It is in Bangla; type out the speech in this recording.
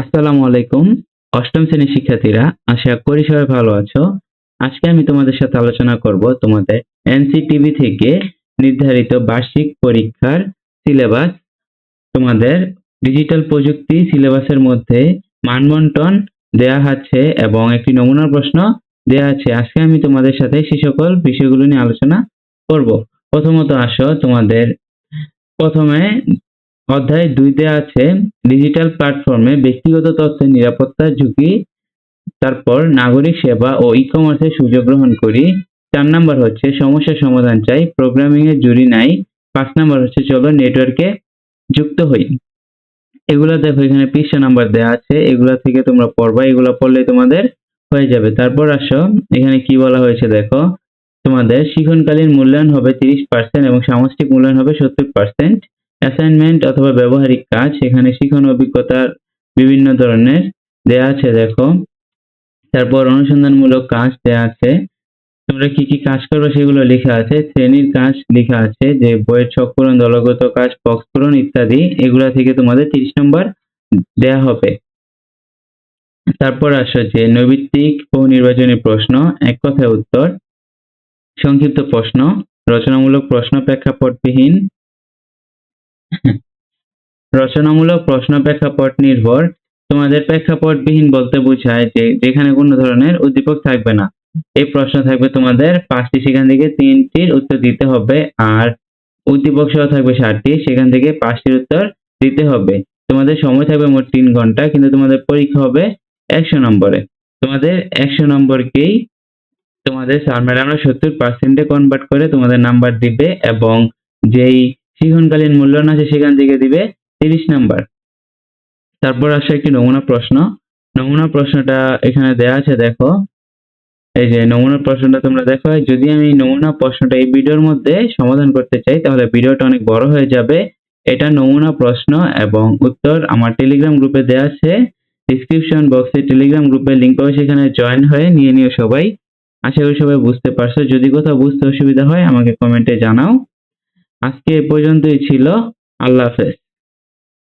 আসসালামু আলাইকুম। অষ্টম শ্রেণির শিক্ষার্থীরা, আশা করি সবাই ভালো আছো। আজকে আমি তোমাদের সাথে আলোচনা করব তোমাদের এনসিটিভি থেকে নির্ধারিত বার্ষিক পরীক্ষার সিলেবাস। তোমাদের ডিজিটাল প্রযুক্তি সিলেবাসের মধ্যে মানবন্টন দেয়া আছে এবং একটি নমুনা প্রশ্ন দেয়া আছে। আজকে আমি তোমাদের সাথে সে সকল বিষয়গুলো নিয়ে আলোচনা করব। প্রথমত আসো তোমাদের প্রথমে অধ্যায় দুইতে আছে ডিজিটাল প্ল্যাটফর্মে ব্যক্তিগত তথ্যের নিরাপত্তা, ঝুঁকি, তারপর নাগরিক সেবা ও ই কমার্সের সুযোগ গ্রহণ করি। চার নাম্বার হচ্ছে সমস্যার সমাধান চাই প্রোগ্রামিং এর জুড়ি নাই। পাঁচ নাম্বার হচ্ছে চলো নেটওয়ার্কে যুক্ত হই। এগুলো দেখো এখানে পৃষ্ঠা নাম্বার দেওয়া আছে, এগুলা থেকে তোমরা পড়বা, এগুলো পড়লে তোমাদের হয়ে যাবে। তারপর আসো, এখানে কি বলা হয়েছে দেখো, তোমাদের শিখনকালীন মূল্যায়ন হবে তিরিশ পার্সেন্ট এবং সামষ্টিক মূল্যায়ন হবে সত্তর পার্সেন্ট অ্যাসাইনমেন্ট অথবা ব্যবহারিক কাজ, এখানে শিখন অভিজ্ঞতার বিভিন্ন ধরনের দেয়া আছে, দেখো। তারপর অনুসন্ধানমূলক কাজ দেয়া আছে। তোমরা কি কি কাজ করবে সেগুলো লেখা আছে। শ্রেণির কাজ লেখা আছে, যে বইয়ের ছক পূরণ দলগত কাজ, বক্স পূরণ ইত্যাদি, এগুলা থেকে তোমাদের তিরিশ নম্বর দেয়া হবে। তারপর আসো যে নৈবিত্তিক ও নির্বাচনী প্রশ্ন, এক কথায় উত্তর। সংক্ষিপ্ত প্রশ্ন, রচনামূলক প্রশ্ন, প্রেক্ষাপটবিহীন। রচনামূলক প্রশ্ন প্রেক্ষাপট নির্ভর। তোমাদের প্রেক্ষাপটবিহীন বলতে বোঝায় যে যেখানে কোনো ধরনের উদ্দীপক থাকবে না। এই প্রশ্ন থাকবে তোমাদের পাঁচটি, সেখান থেকে তিনটির উত্তর দিতে হবে আর উদ্দীপক সহ থাকবে ষাটটি সেখান থেকে পাঁচটির উত্তর দিতে হবে। তোমাদের সময় থাকবে মোট তিন ঘণ্টা, কিন্তু তোমাদের পরীক্ষা হবে একশো নম্বরে। তোমাদের একশো নম্বরকেই তোমাদের স্যার ম্যাডামরা সত্তর পার্সেন্টে কনভার্ট করে তোমাদের নাম্বার দিবে এবং যেই শিক্ষণকালীন মূল্যায়ন আছে, সেখান থেকে দিবে তিরিশ নাম্বার। তারপর আসে একটি নমুনা প্রশ্ন। নমুনা প্রশ্নটা এখানে দেয়া আছে, দেখো। এই যে নমুনা প্রশ্নটা তোমরা দেখো, যদি আমি নমুনা প্রশ্নটা এই ভিডিওর মধ্যে সমাধান করতে চাই, তাহলে ভিডিওটা অনেক বড় হয়ে যাবে। এটা নমুনা প্রশ্ন এবং উত্তর আমার টেলিগ্রাম গ্রুপে দেওয়া আছে। ডিসক্রিপশন বক্সে টেলিগ্রাম গ্রুপের লিঙ্ক পাবে সেখানে জয়েন হয়ে নিয়ে নিও সবাই। আশা করি সবাই বুঝতে পারছ। যদি কোথাও বুঝতে অসুবিধা হয়, আমাকে কমেন্টে জানাও। আজকে এ পর্যন্তই ছিল। আল্লাহ হাফেজ।